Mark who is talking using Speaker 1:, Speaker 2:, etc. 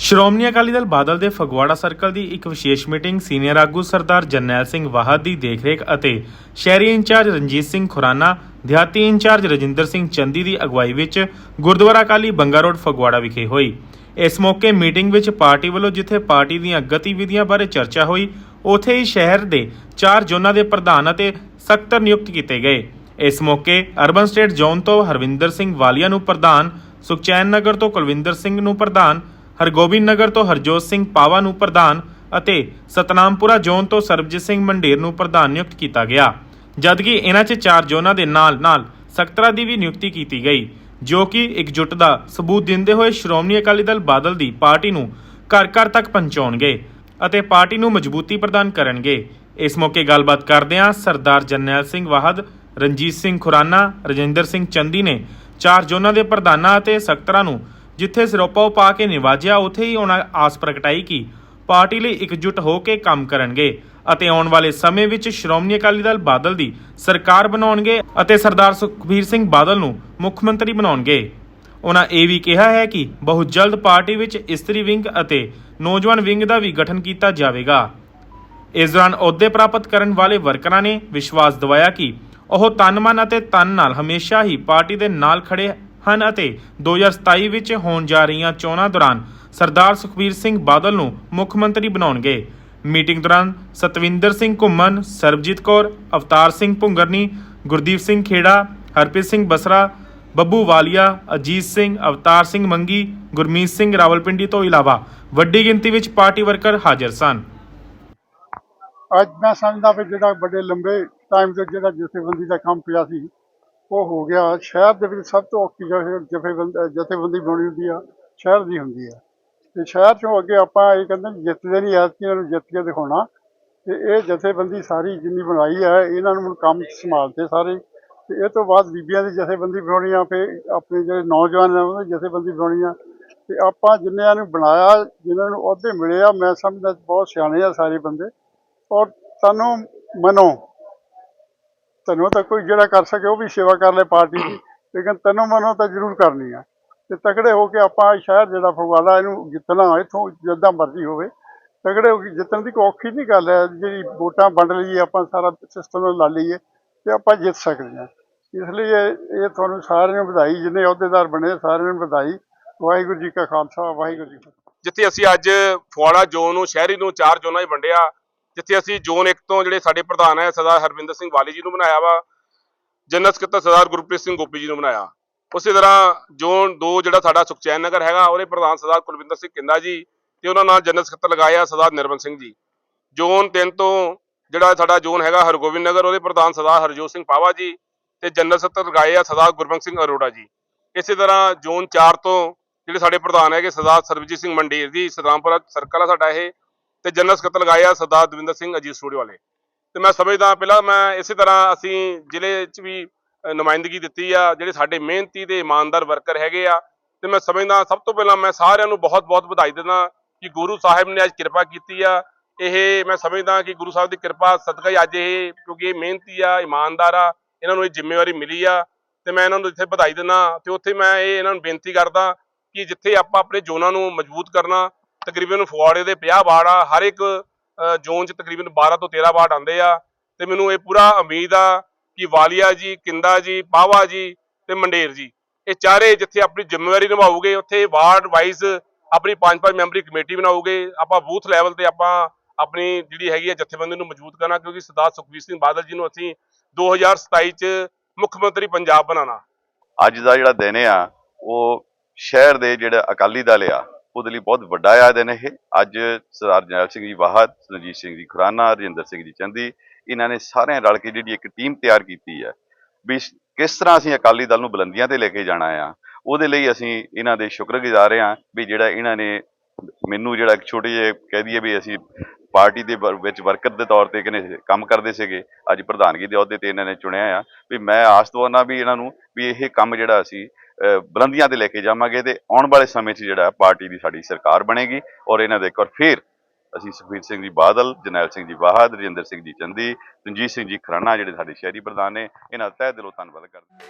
Speaker 1: ਸ਼੍ਰੋਮਣੀ ਅਕਾਲੀ ਦਲ ਬਾਦਲ ਦੇ ਫਗਵਾੜਾ ਸਰਕਲ ਦੀ ਇੱਕ ਵਿਸ਼ੇਸ਼ ਮੀਟਿੰਗ ਸੀਨੀਅਰ ਆਗੂ ਸਰਦਾਰ ਜਰਨੈਲ ਸਿੰਘ ਵਾਹਦ ਦੀ ਦੇਖਰੇਖ ਅਤੇ ਸ਼ਹਿਰੀ ਇੰਚਾਰਜ ਰਣਜੀਤ ਸਿੰਘ ਖੁਰਾਨਾ, ਦਿਹਾਤੀ ਇੰਚਾਰਜ ਰਜਿੰਦਰ ਸਿੰਘ ਚੰਦੀ ਦੀ ਅਗਵਾਈ ਵਿੱਚ ਗੁਰਦੁਆਰਾ ਅਕਾਲੀ ਬੰਗਾ ਰੋਡ ਫਗਵਾੜਾ ਵਿਖੇ ਹੋਈ। ਇਸ ਮੌਕੇ ਮੀਟਿੰਗ ਵਿੱਚ ਪਾਰਟੀ ਵੱਲੋਂ ਜਿੱਥੇ ਪਾਰਟੀ ਦੀਆਂ ਗਤੀਵਿਧੀਆਂ ਬਾਰੇ ਚਰਚਾ ਹੋਈ, ਉਥੇ ਹੀ ਸ਼ਹਿਰ ਦੇ ਚਾਰ ਜ਼ੋਨਾਂ ਦੇ ਪ੍ਰਧਾਨ ਅਤੇ ਸਕੱਤਰ ਨਿਯੁਕਤ ਕੀਤੇ ਗਏ। ਇਸ ਮੌਕੇ ਅਰਬਨ ਸਟੇਟ ਜ਼ੋਨ ਤੋਂ ਹਰਵਿੰਦਰ ਸਿੰਘ ਵਾਲੀਆ ਨੂੰ ਪ੍ਰਧਾਨ, ਸੁਖਚੈਨ ਨਗਰ ਤੋਂ ਕੁਲਵਿੰਦਰ ਸਿੰਘ ਨੂੰ ਪ੍ਰਧਾਨ ਹਰਗੋਬਿੰਦ ਨਗਰ ਤੋਂ ਹਰਜੋਤ ਸਿੰਘ ਪਾਵਾ ਨੂੰ ਪ੍ਰਧਾਨ ਅਤੇ ਸਤਨਾਮਪੁਰਾ ਜ਼ੋਨ ਤੋਂ ਸਰਬਜੀਤ ਸਿੰਘ ਮੰਡੇਰ ਨੂੰ ਪ੍ਰਧਾਨ ਨਿਯੁਕਤ ਕੀਤਾ ਗਿਆ। ਜਦਕਿ ਇਹਨਾਂ 'ਚ ਚਾਰ ਜ਼ੋਨਾਂ ਦੇ ਨਾਲ-ਨਾਲ ਸਕੱਤਰਾਂ ਦੀ ਵੀ ਨਿਯੁਕਤੀ ਕੀਤੀ ਗਈ, ਜੋ ਕਿ ਇਕਜੁੱਟ ਦਾ ਸਬੂਤ ਦਿੰਦੇ ਹੋਏ ਸ਼੍ਰੋਮਣੀ ਅਕਾਲੀ ਦਲ ਬਾਦਲ ਦੀ ਪਾਰਟੀ ਨੂੰ ਘਰ-ਘਰ ਤੱਕ ਪਹੁੰਚਾਉਣਗੇ ਅਤੇ ਪਾਰਟੀ ਨੂੰ ਮਜ਼ਬੂਤੀ ਪ੍ਰਦਾਨ ਕਰਨਗੇ। ਇਸ ਮੌਕੇ ਗੱਲਬਾਤ ਕਰਦਿਆਂ ਸਰਦਾਰ ਜਰਨੈਲ ਸਿੰਘ ਵਾਹਦ, ਰਣਜੀਤ ਸਿੰਘ ਖੁਰਾਨਾ, ਰਜਿੰਦਰ ਸਿੰਘ ਚੰਦੀ ਨੇ ਚਾਰ ਜ਼ੋਨਾਂ ਦੇ ਪ੍ਰਧਾਨਾਂ ਅਤੇ ਸਕੱਤਰਾਂ ਨੂੰ ਜਿੱਥੇ ਸਿਰੋਪਾ ਪਾ ਕੇ ਨਿਵਾਜਿਆ, ਉੱਥੇ ਹੀ ਉਹਨਾਂ ਆਸ ਪ੍ਰਗਟਾਈ ਕਿ। ਪਾਰਟੀ ਲਈ ਇਕਜੁੱਟ ਹੋ ਕੇ ਕੰਮ ਕਰਨਗੇ ਅਤੇ ਆਉਣ ਵਾਲੇ ਸਮੇਂ ਵਿੱਚ ਸ਼੍ਰੋਮਣੀ ਅਕਾਲੀ ਦਲ ਬਾਦਲ ਦੀ ਸਰਕਾਰ ਬਣਾਉਣਗੇ ਅਤੇ ਸਰਦਾਰ ਸੁਖਬੀਰ ਸਿੰਘ ਬਾਦਲ ਨੂੰ ਮੁੱਖ ਮੰਤਰੀ ਬਣਾਉਣਗੇ। ਉਹਨਾਂ ਇਹ ਵੀ ਕਿਹਾ ਹੈ ਕਿ ਬਹੁਤ ਜਲਦ ਪਾਰਟੀ ਵਿੱਚ ਇਸਤਰੀ ਵਿੰਗ ਅਤੇ ਨੌਜਵਾਨ ਵਿੰਗ ਦਾ ਵੀ ਗਠਨ ਕੀਤਾ ਜਾਵੇਗਾ। ਇਸ ਦੌਰਾਨ ਅਹੁਦੇ ਪ੍ਰਾਪਤ ਕਰਨ ਵਾਲੇ ਵਰਕਰਾਂ ਨੇ ਵਿਸ਼ਵਾਸ ਦਿਵਾਇਆ ਕਿ ਉਹ ਤਨ ਮਨ ਅਤੇ ਤਨ ਨਾਲ ਹਮੇਸ਼ਾ ਹੀ ਪਾਰਟੀ ਦੇ ਨਾਲ ਖੜੇ ਹਨ ਅਤੇ 2027 ਵਿੱਚ ਹੋਣ ਜਾ ਰਹੀਆਂ ਚੋਣਾਂ ਦੌਰਾਨ ਸਰਦਾਰ ਸੁਖਬੀਰ ਸਿੰਘ ਬਾਦਲ ਨੂੰ ਮੁੱਖ ਮੰਤਰੀ ਬਣਾਉਣਗੇ। ਮੀਟਿੰਗ ਦੌਰਾਨ ਸਤਵਿੰਦਰ ਸਿੰਘ ਘੁੰਮਨ ਸਰਬਜੀਤ ਕੌਰ, ਅਵਤਾਰ ਸਿੰਘ ਭੁੰਗਰਨੀ ਗੁਰਦੀਪ ਸਿੰਘ ਖੇੜਾ, ਹਰਪ੍ਰੀਤ ਸਿੰਘ ਬਸਰਾ, ਬੱਬੂ ਵਾਲੀਆ, ਅਜੀਤ ਸਿੰਘ, ਅਵਤਾਰ ਸਿੰਘ ਮੰਗੀ, ਗੁਰਮੀਤ ਸਿੰਘ ਰਾਵਲਪਿੰਡੀ ਤੋਂ ਇਲਾਵਾ ਵੱਡੀ ਗਿਣਤੀ ਵਿੱਚ ਪਾਰਟੀ ਵਰਕਰ ਹਾਜ਼ਰ ਸਨ।
Speaker 2: ਅੱਜ ਮੈਂ ਸਮਝਦਾ ਵੀ ਜਿਹੜਾ ਵੱਡੇ ਲੰਬੇ ਟਾਈਮ ਤੋਂ ਜਿਹੜਾ ਜਥੇਬੰਦੀ ਦਾ ਕੰਮ ਪਿਆ ਸੀ ਉਹ ਹੋ ਗਿਆ, ਸ਼ਹਿਰ ਦੇ ਵਿੱਚ ਸਭ ਤੋਂ ਔਖੀ ਜਥੇ- ਜਥੇਬੰਦ ਜਥੇਬੰਦੀ ਬਣਾਉਣੀ ਹੁੰਦੀ ਆ, ਸ਼ਹਿਰ ਦੀ ਹੁੰਦੀ ਆ। ਤੇ ਸ਼ਹਿਰ ਚੋਂ ਅੱਗੇ ਆਪਾਂ ਇਹ ਕਹਿੰਦੇ ਜਿੱਤਦੇ ਨਹੀਂ ਐਤਕੀ ਇਹਨਾਂ ਨੂੰ ਜਿੱਤ ਕੇ ਦਿਖਾਉਣਾ। ਤੇ ਇਹ ਜਥੇਬੰਦੀ ਸਾਰੀ ਜਿੰਨੀ ਬਣਾਈ ਹੈ ਇਹਨਾਂ ਨੂੰ ਹੁਣ ਕੰਮ ਸੰਭਾਲਤੇ ਸਾਰੇ। ਤੇ ਇਹ ਤੋਂ ਬਾਅਦ ਬੀਬੀਆਂ ਦੀ ਜਥੇਬੰਦੀ ਬਣਾਉਣੀ ਆ, ਫਿਰ ਆਪਣੇ ਜਿਹੜੇ ਨੌਜਵਾਨ ਆ, ਉਹਨਾਂ ਦੀ ਜਥੇਬੰਦੀ ਬਣਾਉਣੀ ਆ। ਤੇ ਆਪਾਂ ਜਿੰਨਿਆਂ ਨੂੰ ਬਣਾਇਆ, ਜਿਨ੍ਹਾਂ ਨੂੰ ਅਹੁਦੇ ਮਿਲੇ ਆ, ਮੈਂ ਸਮਝਦਾ ਬਹੁਤ ਸਿਆਣੇ ਆ ਸਾਰੇ ਬੰਦੇ। ਔਰ ਸਾਨੂੰ ਮਨੋਂ ਤਨੋਂ ਤਾਂ ਕੋਈ ਜਿਹੜਾ ਕਰ ਸਕੇ ਉਹ ਵੀ ਸੇਵਾ ਕਰ ਲੈ ਪਾਰਟੀ ਦੀ। ਲੇਕਿਨ ਤਨੋਂ ਮਨੋਂ ਤਾਂ ਜ਼ਰੂਰ ਕਰਨੀ ਆ। ਤੇ ਤਕੜੇ ਹੋ ਕੇ ਆਪਾਂ ਸ਼ਹਿਰ ਜਿਹੜਾ ਫਗਵਾੜਾ ਇਹਨੂੰ ਜਿੱਤਣਾ, ਇੱਥੋਂ ਜਿੱਦਾਂ ਮਰਜ਼ੀ ਹੋਵੇ, ਤਕੜੇ ਹੋ ਕੇ ਜਿੱਤਣ ਦੀ ਕੋਈ ਔਖੀ ਨਹੀਂ ਗੱਲ ਹੈ। ਜਿਹੜੀ ਵੋਟਾਂ ਵੰਡ ਲਈਏ, ਆਪਾਂ ਸਾਰਾ ਸਿਸਟਮ ਲਾ ਲਈਏ ਤੇ ਆਪਾਂ ਜਿੱਤ ਸਕਦੇ ਹਾਂ। ਇਸ ਲਈ ਇਹ ਤੁਹਾਨੂੰ ਸਾਰਿਆਂ ਨੂੰ ਵਧਾਈ, ਜਿੰਨੇ ਅਹੁਦੇਦਾਰ ਬਣੇ ਸਾਰਿਆਂ ਨੂੰ ਵਧਾਈ। ਵਾਹਿਗੁਰੂ ਜੀ ਕਾ ਖਾਲਸਾ, ਵਾਹਿਗੁਰੂ ਜੀ
Speaker 3: ਜਿੱਥੇ ਅਸੀਂ ਅੱਜ ਫੁਆੜਾ ਜ਼ੋਨ ਨੂੰ, ਸ਼ਹਿਰੀ ਨੂੰ, ਚਾਰ ਜ਼ੋਨਾਂ 'ਚ ਵੰਡਿਆ ਜਿੱਥੇ ਅਸੀਂ ਜ਼ੋਨ 1 ਤੋਂ ਜਿਹੜੇ ਸਾਡੇ ਪ੍ਰਧਾਨ ਹੈ, ਸਰਦਾਰ ਹਰਵਿੰਦਰ ਸਿੰਘ ਵਾਲੀ ਜੀ ਨੂੰ ਬਣਾਇਆ ਵਾ ਜਨਰਲ ਸਕੱਤਰ ਸਰਦਾਰ ਗੁਰਪ੍ਰੀਤ ਸਿੰਘ ਗੋਪੀ ਜੀ ਨੂੰ ਬਣਾਇਆ। ਉਸੇ ਤਰ੍ਹਾਂ ਜ਼ੋਨ 2 ਜਿਹੜਾ ਸਾਡਾ ਸੁਖਚੈਨ ਨਗਰ ਹੈਗਾ, ਉਹਦੇ ਪ੍ਰਧਾਨ ਸਰਦਾਰ ਕੁਲਵਿੰਦਰ ਸਿੰਘ ਕਿੰਦਾ ਜੀ ਤੇ ਉਹਨਾਂ ਨਾਲ ਜਨਰਲ ਸਕੱਤਰ ਲਗਾਇਆ ਸਰਦਾਰ ਨਿਰਮਲ ਸਿੰਘ ਜੀ। ਜ਼ੋਨ 3 ਤੋਂ ਜਿਹੜਾ ਸਾਡਾ ਜ਼ੋਨ ਹੈਗਾ, ਹਰਗੋਬਿੰਦ ਨਗਰ, ਉਹਦੇ ਪ੍ਰਧਾਨ ਸਰਦਾਰ ਹਰਜੋਤ ਸਿੰਘ ਪਾਵਾ ਜੀ ਤੇ ਜਨਰਲ ਸਕੱਤਰ ਲਗਾਏ ਆ, ਸਰਦਾਰ ਗੁਰਬੰਸ ਸਿੰਘ ਅਰੋੜਾ ਜੀ। ਇਸੇ ਤਰ੍ਹਾਂ ਜ਼ੋਨ 4 ਤੋਂ ਜਿਹੜੇ ਸਾਡੇ ਪ੍ਰਧਾਨ ਹੈਗੇ, ਸਰਦਾਰ ਸਰਬਜੀਤ ਸਿੰਘ ਮੰਡੀਰ ਜੀ, ਸਤਰਾਮਪੁਰਾ ਸਰਕਲ ਆ ਸਾਡਾ ਇਹ ਤੇ ਜਨਰਲ ਸਕੱਤਰ ਲਗਾਏ ਆ ਸਰਦਾਰ ਦਵਿੰਦਰ ਸਿੰਘ ਅਜੀਤ ਸਟੂਡੀਓ ਵਾਲੇ। ਤੇ ਮੈਂ ਸਮਝਦਾ ਪਹਿਲਾਂ ਮੈਂ ਇਸੇ ਤਰ੍ਹਾਂ ਅਸੀਂ ਜ਼ਿਲ੍ਹੇ 'ਚ ਵੀ ਨੁਮਾਇੰਦਗੀ ਦਿੱਤੀ ਆ, ਜਿਹੜੇ ਸਾਡੇ ਮਿਹਨਤੀ ਤੇ ਇਮਾਨਦਾਰ ਵਰਕਰ ਹੈਗੇ ਆ, ਤੇ ਮੈਂ ਸਮਝਦਾ ਸਭ ਤੋਂ ਪਹਿਲਾਂ ਮੈਂ ਸਾਰਿਆਂ ਨੂੰ ਬਹੁਤ-ਬਹੁਤ ਵਧਾਈ ਦਿੰਦਾ ਕਿ ਗੁਰੂ ਸਾਹਿਬ ਨੇ ਅੱਜ ਕਿਰਪਾ ਕੀਤੀ ਆ। ਇਹ ਮੈਂ ਸਮਝਦਾ ਕਿ ਗੁਰੂ ਸਾਹਿਬ ਦੀ ਕਿਰਪਾ ਸਦਕਾ ਹੀ ਅੱਜ ਇਹ, ਕਿਉਂਕਿ ਇਹ ਮਿਹਨਤੀ ਆ, ਇਮਾਨਦਾਰ ਆ, ਇਹਨਾਂ ਨੂੰ ਇਹ ਜ਼ਿੰਮੇਵਾਰੀ ਮਿਲੀ ਆ, ਤੇ ਮੈਂ ਇਹਨਾਂ ਨੂੰ ਇੱਥੇ ਵਧਾਈ ਦਿੰਦਾ, ਤੇ ਉੱਥੇ ਮੈਂ ਇਹ ਇਹਨਾਂ ਨੂੰ ਬੇਨਤੀ ਕਰਦਾ ਕਿ ਜਿੱਥੇ ਆਪਾਂ ਆਪਣੇ ਜ਼ੋਨਾਂ ਨੂੰ ਮਜ਼ਬੂਤ ਕਰਨਾ ਤਕਰੀਬਨ ਫੁਆੜੇ ਦੇ 50 ਵਾਰਡ ਆ, ਹਰ ਇੱਕ ਜ਼ੋਨ 'ਚ ਤਕਰੀਬਨ 12 ਤੋਂ 13 ਵਾਰਡ ਆਉਂਦੇ ਆ। ਤੇ ਮੈਨੂੰ ਇਹ ਪੂਰਾ ਉਮੀਦ ਆ ਕਿ ਵਾਲੀਆ ਜੀ, ਕਿੰਦਾ ਜੀ ਪਾਵਾ ਜੀ ਤੇ ਮੰਡੇਰ ਜੀ, ਇਹ ਚਾਰੇ ਜਿੱਥੇ ਆਪਣੀ ਜ਼ਿੰਮੇਵਾਰੀ ਨਿਭਾਉਗੇ, ਉੱਥੇ ਵਾਰਡ ਵਾਈਜ਼ ਆਪਣੀ ਪੰਜ ਪੰਜ ਮੈਂਬਰੀ ਕਮੇਟੀ ਬਣਾਓਗੇ ਆਪਾਂ ਬੂਥ ਲੈਵਲ ਤੇ ਆਪਾਂ ਆਪਣੀ ਜਿਹੜੀ ਹੈਗੀ ਹੈ ਜਥੇਬੰਦੀ ਨੂੰ ਮਜ਼ਬੂਤ ਕਰਨਾ, ਕਿਉਂਕਿ ਸਰਦਾਰ ਸੁਖਬੀਰ ਸਿੰਘ ਬਾਦਲ ਜੀ ਨੂੰ ਅਸੀਂ 2027 ਚ ਮੁੱਖ ਮੰਤਰੀ ਪੰਜਾਬ ਬਣਾਉਣਾ।
Speaker 4: ਅੱਜ ਦਾ ਜਿਹੜਾ ਦਿਨ ਆ, ਉਹ ਸ਼ਹਿਰ ਦੇ ਜਿਹੜਾ ਅਕਾਲੀ ਦਲ ਆ ਉਹਦੇ ਲਈ ਬਹੁਤ ਵੱਡਾ ਆ ਦਿਨ ਇਹ। ਅੱਜ ਸਰਦਾਰ ਜਰਨੈਲ ਸਿੰਘ ਜੀ ਵਾਹਦ ਸੁਰਜੀਤ ਸਿੰਘ ਜੀ ਖੁਰਾਨਾ ਰਜਿੰਦਰ ਸਿੰਘ ਜੀ ਚੰਦੀ, ਇਹਨਾਂ ਨੇ ਸਾਰਿਆਂ ਰਲ ਕੇ ਜਿਹੜੀ ਇੱਕ ਟੀਮ ਤਿਆਰ ਕੀਤੀ ਹੈ ਵੀ ਕਿਸ ਤਰ੍ਹਾਂ ਅਸੀਂ ਅਕਾਲੀ ਦਲ ਨੂੰ ਬੁਲੰਦੀਆਂ ਤੇ ਲੈ ਕੇ ਜਾਣਾ ਆ। ਉਹਦੇ ਲਈ ਅਸੀਂ ਇਹਨਾਂ ਦੇ ਸ਼ੁਕਰਗੁਜ਼ਾਰ ਹਾਂ ਵੀ ਜਿਹੜਾ ਇਹਨਾਂ ਨੇ ਮੈਨੂੰ ਜਿਹੜਾ ਇੱਕ ਛੋਟੇ ਜਿਹੇ ਕਹਿ ਦਈਏ ਵੀ ਅਸੀਂ ਪਾਰਟੀ ਦੇ ਵਰ- ਵਿੱਚ ਵਰਕਰ ਦੇ ਤੌਰ ਤੇ ਕਿਨੇ ਕੰਮ ਕਰਦੇ ਸੀਗੇ, ਅੱਜ ਪ੍ਰਧਾਨਗੀ ਦੇ ਅਹੁਦੇ ਤੇ ਇਹਨਾਂ ਨੇ ਚੁਣਿਆ ਆ। ਵੀ ਮੈਂ ਆਸ ਦਵਾਨਾ ਵੀ ਇਹਨਾਂ ਨੂੰ ਵੀ ਇਹ ਕੰਮ ਜਿਹੜਾ ਅਸੀਂ ਬੁਲੰਦੀਆਂ ਤੇ ਲੈ ਕੇ ਜਾਵਾਂਗੇ ਤੇ ਆਉਣ ਵਾਲੇ ਸਮੇਂ 'ਚ ਜਿਹੜਾ ਪਾਰਟੀ ਦੀ ਸਾਡੀ ਸਰਕਾਰ ਬਣੇਗੀ ਔਰ ਇਹਨਾਂ ਦੇ ਇੱਕ ਵਾਰ ਫੇਰ ਅਸੀਂ ਸੁਖਬੀਰ ਸਿੰਘ ਜੀ ਬਾਦਲ ਜਨੈਲ ਸਿੰਘ ਜੀ ਬਾਹਦ ਰਜਿੰਦਰ ਸਿੰਘ ਜੀ ਚੰਦੀ, ਰਣਜੀਤ ਸਿੰਘ ਜੀ ਖਰਾਨਾ ਜਿਹੜੇ ਸਾਡੇ ਸ਼ਹਿਰੀ ਪ੍ਰਧਾਨ ਨੇ, ਇਹਨਾਂ ਦਾ ਤਹਿ ਦਿਲੋਂ ਧੰਨਵਾਦ ਕਰਦੇ